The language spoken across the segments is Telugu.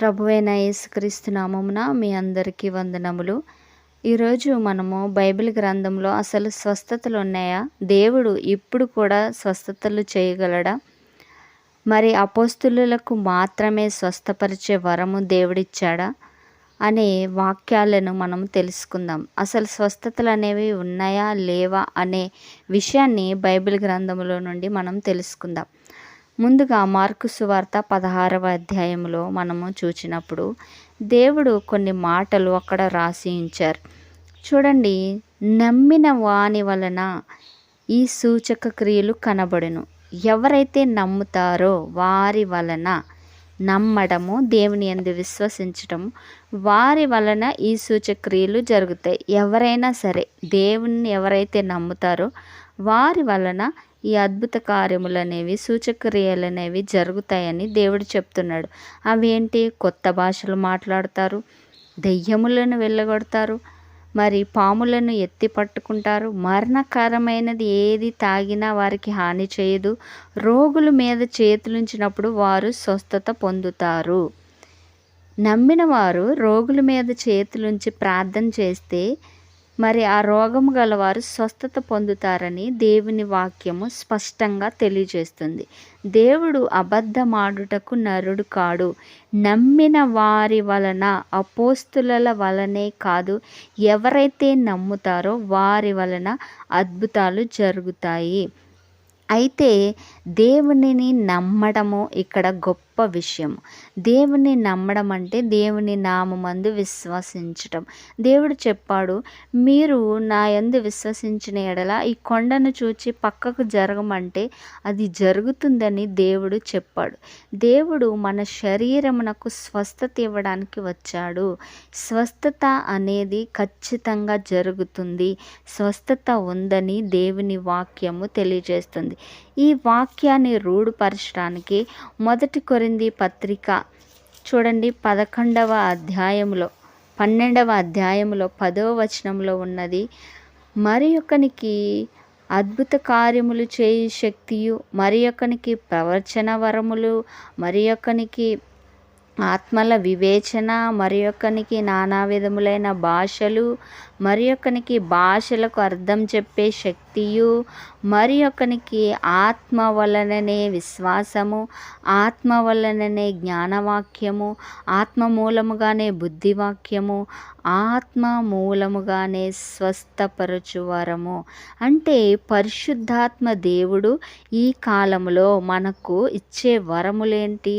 ప్రభువైన యేసుక్రీస్తు నామమున మీ అందరికీ వందనములు. ఈరోజు మనము బైబిల్ గ్రంథంలో అసలు స్వస్థతలు ఉన్నాయా? దేవుడు ఇప్పుడు కూడా స్వస్థతలు చేయగలడా? మరి అపోస్తులకు మాత్రమే స్వస్థపరిచే వరము దేవుడిచ్చాడా? అనే వాక్యాలను మనం తెలుసుకుందాం. అసలు స్వస్థతలు అనేవి ఉన్నాయా? లేవా? అనే విషయాన్ని బైబిల్ గ్రంథంలో నుండి మనం తెలుసుకుందాం. ముందుగా మార్కు సువార్త పదహారవ అధ్యాయంలో మనము చూచినప్పుడు దేవుడు కొన్ని మాటలు అక్కడ రాసి ఉంచారు. చూడండి నమ్మిన వాని వలన ఈ సూచక క్రియలు కనబడును. ఎవరైతే నమ్ముతారో వారి వలన నమ్మడము దేవుని ఎందు విశ్వసించడం వారి వలన ఈ సూచక్రియలు జరుగుతాయి. ఎవరైనా సరే దేవుని ఎవరైతే నమ్ముతారో వారి వలన ఈ అద్భుత కార్యములు అనేవి సూచక్రియలు అనేవి జరుగుతాయని దేవుడు చెప్తున్నాడు. అవేంటి కొత్త భాషలు మాట్లాడతారు దెయ్యములను వెళ్ళగొడతారు మరి పాములను ఎత్తి పట్టుకుంటారు. మరణకరమైనది ఏది తాగినా వారికి హాని చేయదు. రోగుల మీద చేతులుంచినప్పుడు వారు స్వస్థత పొందుతారు. నమ్మిన వారు రోగుల మీద చేతులుంచి ప్రార్థన చేస్తే మరి ఆ రోగం గలవారు స్వస్థత పొందుతారని దేవుని వాక్యము స్పష్టంగా తెలియజేస్తుంది. దేవుడు అబద్ధమాడుటకు నరుడు కాడు. నమ్మిన వారి వలన అపోస్తుల వలనే కాదు ఎవరైతే నమ్ముతారో వారి వలన అద్భుతాలు జరుగుతాయి. అయితే దేవునిని నమ్మడము ఇక్కడ గొప్ప విషయం. దేవుని నమ్మడం అంటే దేవుని నామందు విశ్వసించటం. దేవుడు చెప్పాడు మీరు నా యందు విశ్వసించిన ఎడల ఈ కొండను చూచి పక్కకు జరగమంటే అది జరుగుతుందని దేవుడు చెప్పాడు. దేవుడు మన శరీరమునకు స్వస్థత ఇవ్వడానికి వచ్చాడు. స్వస్థత అనేది ఖచ్చితంగా జరుగుతుంది. స్వస్థత ఉందని దేవుని వాక్యము తెలియజేస్తుంది. ఈ వాక్యాన్ని రూఢపరచడానికి మొదటి కొరింది పత్రిక చూడండి పదకొండవ అధ్యాయంలో పన్నెండవ అధ్యాయంలో పదవ వచనంలో ఉన్నది మరి ఒకనికి అద్భుత కార్యములు చేయు శక్తియు మరి ఒకనికి ప్రవచన వరములు మరి ఒకనికి ఆత్మల వివేచన మరి ఒకనికి నానా విధములైన భాషలు మరి ఒకనికి భాషలకు అర్థం చెప్పే శక్తియు మరి ఒకనికి ఆత్మ వలననే విశ్వాసము ఆత్మ వలననే జ్ఞానవాక్యము ఆత్మ మూలముగానే బుద్ధివాక్యము ఆత్మ మూలముగానే స్వస్థపరచు వరము అంటే పరిశుద్ధాత్మ దేవుడు ఈ కాలంలో మనకు ఇచ్చే వరములేంటి?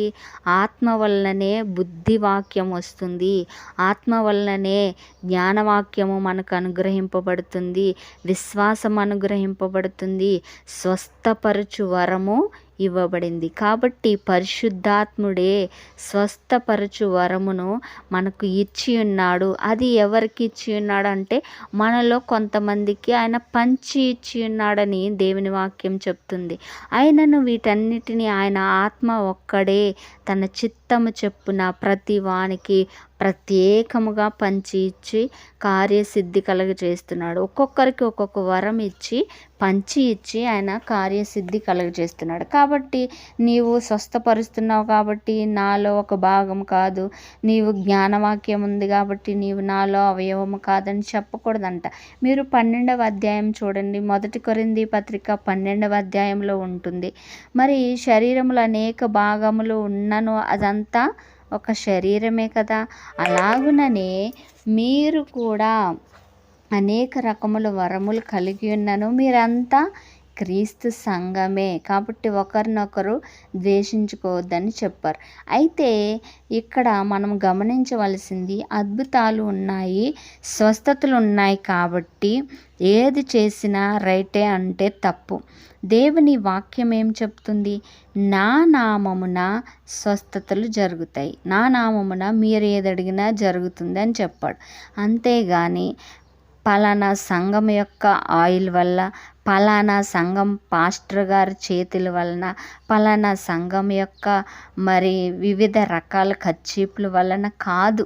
ఆత్మ వలననే బుద్ధివాక్యం వస్తుంది. ఆత్మ వలననే జ్ఞానవాక్యము మనకు అనుగ్రహింపబడుతుంది విశ్వాసం అనుగ్రహింపబడుతుంది స్వస్థపరచు వరము ఇవ్వబడింది. కాబట్టి పరిశుద్ధాత్ముడే స్వస్థపరచు వరమును మనకు ఇచ్చి ఉన్నాడు అది ఎవరికి ఇచ్చి ఉన్నాడు అంటే మనలో కొంతమందికి ఆయన పంచి ఇచ్చి ఉన్నాడని దేవుని వాక్యం చెప్తుంది. ఆయనను వీటన్నిటిని ఆయన ఆత్మ ఒక్కడే తన చిత్తము చెప్పున ప్రతి వానికి ప్రత్యేకముగా పంచి ఇచ్చి కార్యసిద్ధి కలుగజేస్తున్నాడు. ఒక్కొక్కరికి ఒక్కొక్క వరం ఇచ్చి పంచి ఇచ్చి ఆయన కార్యసిద్ధి కలుగజేస్తున్నాడు. కాబట్టి నీవు స్వస్థపరుస్తున్నావు కాబట్టి నాలో ఒక భాగం కాదు. నీవు జ్ఞానవాక్యం ఉంది కాబట్టి నీవు నాలో అవయవము కాదని చెప్పకూడదంట. మీరు పన్నెండవ అధ్యాయం చూడండి. మొదటి కొరింది పత్రిక పన్నెండవ అధ్యాయంలో ఉంటుంది. మరి శరీరంలో అనేక భాగములు ఉన్నను అదంతా ఒక శరీరమే కదా. అలాగుననే మీరు కూడా అనేక రకముల వరములు కలిగి ఉన్నను. మీరంతా క్రీస్తు సంఘమే కాబట్టి ఒకరినొకరు ద్వేషించుకోవద్దని చెప్పారు. అయితే ఇక్కడ మనం గమనించవలసింది అద్భుతాలు ఉన్నాయి స్వస్థతలు ఉన్నాయి కాబట్టి ఏది చేసినా రైటే అంటే తప్పు. దేవుని వాక్యం ఏం చెప్తుంది? నా నామమున స్వస్థతలు జరుగుతాయి. నా నామమున మీరు ఏది అడిగినా జరుగుతుంది అని చెప్పాడు. అంతేగాని పలానా సంఘం యొక్క ఆయిల్ వల్ల పలానా సంఘం పాస్టర్ గారి చేతుల వలన పలానా సంఘం యొక్క మరి వివిధ రకాల ఖర్చీపుల వలన కాదు.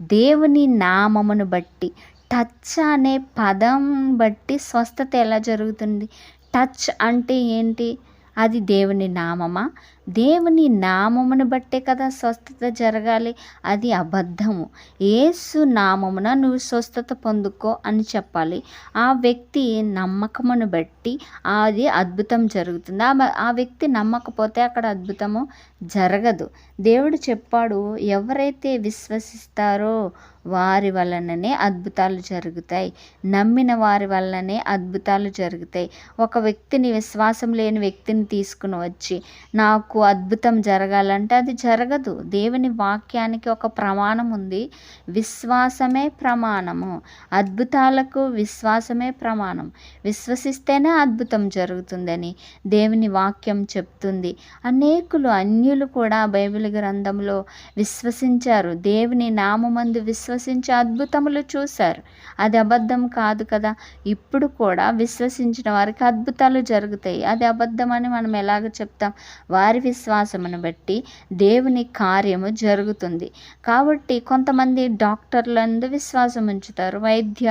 దేవుని నామమును బట్టి టచ్ అనే పదం బట్టి స్వస్థత ఎలా జరుగుతుంది? టచ్ అంటే ఏంటి? అది దేవుని నామమా? దేవుని నామమును బట్టే కదా స్వస్థత జరగాలి. అది అబద్ధము. ఏసు నామమున నువ్వు స్వస్థత పొందుకో అని చెప్పాలి. ఆ వ్యక్తి నమ్మకమును బట్టి అది అద్భుతం జరుగుతుంది. ఆ ఆ వ్యక్తి నమ్మకపోతే అక్కడ అద్భుతము జరగదు. దేవుడు చెప్పాడు ఎవరైతే విశ్వసిస్తారో వారి వలననే అద్భుతాలు జరుగుతాయి. నమ్మిన వారి వలననే అద్భుతాలు జరుగుతాయి. ఒక వ్యక్తిని విశ్వాసం లేని వ్యక్తిని తీసుకుని వచ్చి నాకు అద్భుతం జరగాలంటే అది జరగదు. దేవుని వాక్యానికి ఒక ప్రమాణం ఉంది. విశ్వాసమే ప్రమాణము. అద్భుతాలకు విశ్వాసమే ప్రమాణం. విశ్వసిస్తేనే అద్భుతం జరుగుతుందని దేవుని వాక్యం చెప్తుంది. అనేకులు అన్యులు కూడా బైబిల్ గ్రంథంలో విశ్వసించారు. దేవుని నామందు విశ్వసించి అద్భుతములు చూశారు. అది అబద్ధం కాదు కదా? ఇప్పుడు కూడా విశ్వసించిన వారికి అద్భుతాలు జరుగుతాయి. అది అబద్ధం అని మనం ఎలాగ చెప్తాం? వారి విశ్వాసమును బట్టి దేవుని కార్యము జరుగుతుంది. కాబట్టి కొంతమంది డాక్టర్లందు విశ్వాసం ఉంచుతారు. వైద్య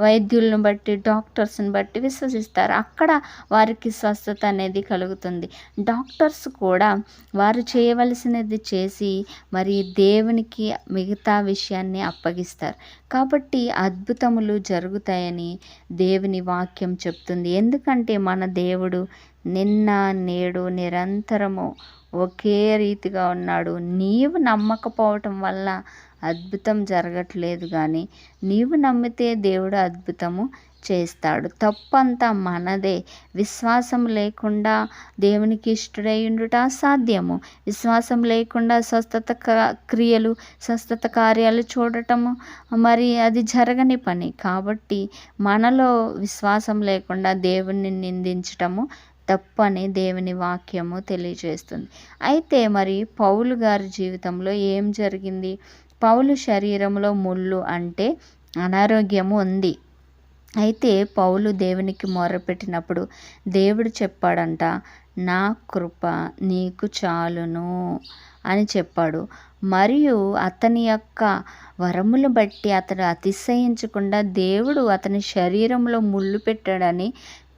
వైద్యులను బట్టి డాక్టర్స్ని బట్టి విశ్వసిస్తారు. అక్కడ వారికి స్వస్థత అనేది కలుగుతుంది. డాక్టర్స్ కూడా వారు చేయవలసినది చేసి మరి దేవునికి మిగతా విషయాన్ని అప్పగిస్తారు. కాబట్టి అద్భుతములు జరుగుతాయని దేవుని వాక్యం చెప్తుంది. ఎందుకంటే మన దేవుడు నిన్న నేడు నిరంతరము ఒకే రీతిగా ఉన్నాడు. నీవు నమ్మకపోవటం వల్ల అద్భుతం జరగట్లేదు కానీ నీవు నమ్మితే దేవుడు అద్భుతము చేస్తాడు. తప్పంతా మనదే. విశ్వాసం లేకుండా దేవునికి ఇష్టడై ఉండుట అసాధ్యము. విశ్వాసం లేకుండా స్వస్థత క్రియలు స్వస్థత కార్యాలు చూడటము మరి అది జరగని పని. కాబట్టి మనలో విశ్వాసం లేకుండా దేవుణ్ణి నిందించటము తప్పని దేవుని వాక్యము తెలియజేస్తుంది. అయితే మరి పౌలు గారి జీవితంలో ఏం జరిగింది? పౌలు శరీరంలో ముళ్ళు అంటే అనారోగ్యము ఉంది. అయితే పౌలు దేవునికి మొరపెట్టినప్పుడు దేవుడు చెప్పాడంట నా కృప నీకు చాలును అని చెప్పాడు. మరియు అతని యొక్క వరములు బట్టి అతడు అతిశయించకుండా దేవుడు అతని శరీరంలో ముళ్ళు పెట్టాడని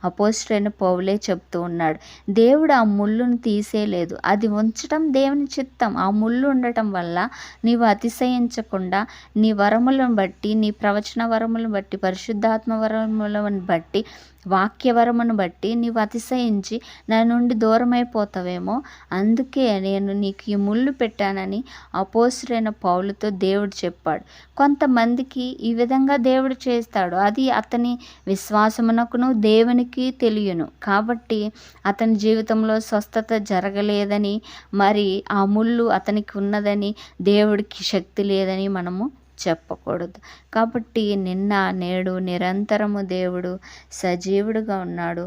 అపోస్ట్రైన పౌలే చెప్తూ ఉన్నాడు దేవుడు ఆ ముళ్ళును తీసేయలేదు అది ఉంచటం దేవుని చిత్తం. ఆ ముళ్ళు ఉండటం వల్ల నీవు అతిశయించకుండా నీ వరములను బట్టి నీ ప్రవచన వరములను బట్టి పరిశుద్ధాత్మ వరములను బట్టి వాక్యవరమును బట్టి నీవు అతిశయించి నా నుండి దూరమైపోతావేమో. అందుకే నేను నీకు ఈ ముళ్ళు పెట్టానని అపోసురైన పౌలుతో దేవుడు చెప్పాడు. కొంతమందికి ఈ విధంగా దేవుడు చేస్తాడు. అది అతని విశ్వాసమునకును దేవునికి తెలియను. కాబట్టి అతని జీవితంలో స్వస్థత జరగలేదని మరి ఆ ముళ్ళు అతనికి ఉన్నదని దేవుడికి శక్తి లేదని మనము చెప్పకూడదు. కాబట్టి నిన్న నేడు నిరంతరము దేవుడు సజీవుడుగా ఉన్నాడు.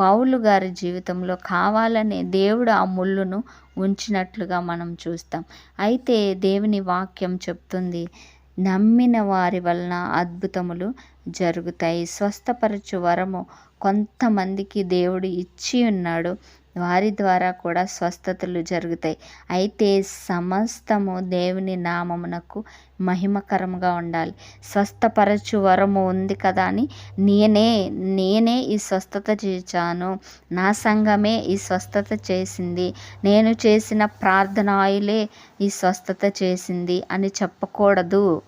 పౌలు గారి జీవితంలో కావాలనే దేవుడు ఆ ముళ్ళును ఉంచినట్లుగా మనం చూస్తాం. అయితే దేవుని వాక్యం చెప్తుంది నమ్మిన వారి వలన అద్భుతములు జరుగుతాయి. స్వస్థపరచు వరము కొంతమందికి దేవుడు ఇచ్చి ఉన్నాడు. వారి ద్వారా కూడా స్వస్థతలు జరుగుతాయి. అయితే సమస్తము దేవుని నామమునకు మహిమకరంగా ఉండాలి. స్వస్థపరచు వరము ఉంది కదా అని నేనే నేనే ఈ స్వస్థత చేశాను. నా సంఘమే ఈ స్వస్థత చేసింది. నేను చేసిన ప్రార్థనాయులే ఈ స్వస్థత చేసింది అని చెప్పకూడదు.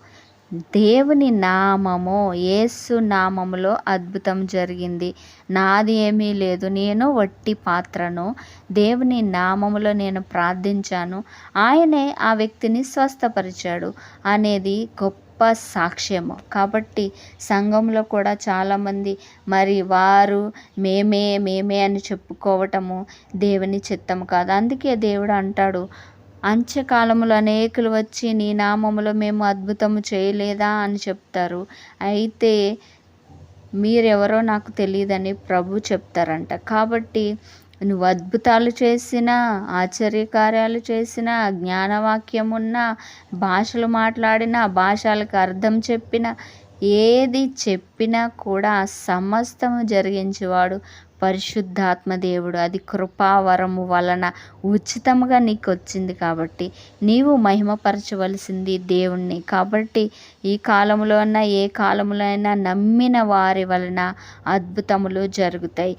దేవుని నామము యేసు నామములో అద్భుతం జరిగింది. నాది ఏమీ లేదు. నేను వట్టి పాత్రను దేవుని నామములో నేను ప్రార్థించాను. ఆయనే ఆ వ్యక్తిని స్వస్థపరిచాడు అనేది గొప్ప సాక్ష్యము. కాబట్టి సంఘంలో కూడా చాలామంది మరి వారు మేమే మేమే అని చెప్పుకోవటము దేవుని చిత్తము కాదు. అందుకే దేవుడు అంటాడు అంత్యకాలములో అనేకులు వచ్చి నీ నామములో మేము అద్భుతము చేయలేదా అని చెప్తారు. అయితే మీరెవరో నాకు తెలియదని ప్రభు చెప్తారంట. కాబట్టి నువ్వు అద్భుతాలు చేసినా ఆశ్చర్యకార్యాలు చేసినా జ్ఞానవాక్యం ఉన్నా భాషలు మాట్లాడినా భాషలకు అర్థం చెప్పిన ఏది చెప్పినా కూడా సమస్తము జరిగించేవాడు పరిశుద్ధాత్మ దేవుడు. అది కృపావరము వలన ఉచితముగా నీకు వచ్చింది కాబట్టి నీవు మహిమపరచవలసింది దేవుణ్ణి. కాబట్టి ఈ కాలంలో అయినా ఏ కాలంలో అయినా నమ్మిన వారి వలన అద్భుతములు జరుగుతాయి.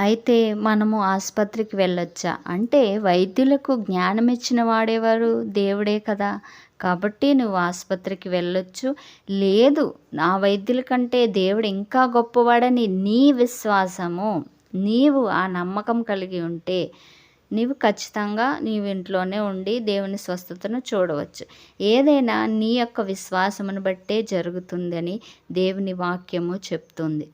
అయితే మనము ఆసుపత్రికి వెళ్ళొచ్చా? అంటే వైద్యులకు జ్ఞానం ఇచ్చిన వాడేవారు? దేవుడే కదా. కాబట్టి నువ్వు ఆసుపత్రికి వెళ్ళొచ్చు. లేదు నా వైద్యుల కంటే దేవుడు ఇంకా గొప్పవాడని నీ విశ్వాసము. నీవు ఆ నమ్మకం కలిగి ఉంటే నీవు ఖచ్చితంగా నీవు ఇంట్లోనే ఉండి దేవుని స్వస్థతను చూడవచ్చు. ఏదైనా నీ యొక్క విశ్వాసమును బట్టే జరుగుతుందని దేవుని వాక్యము చెప్తుంది.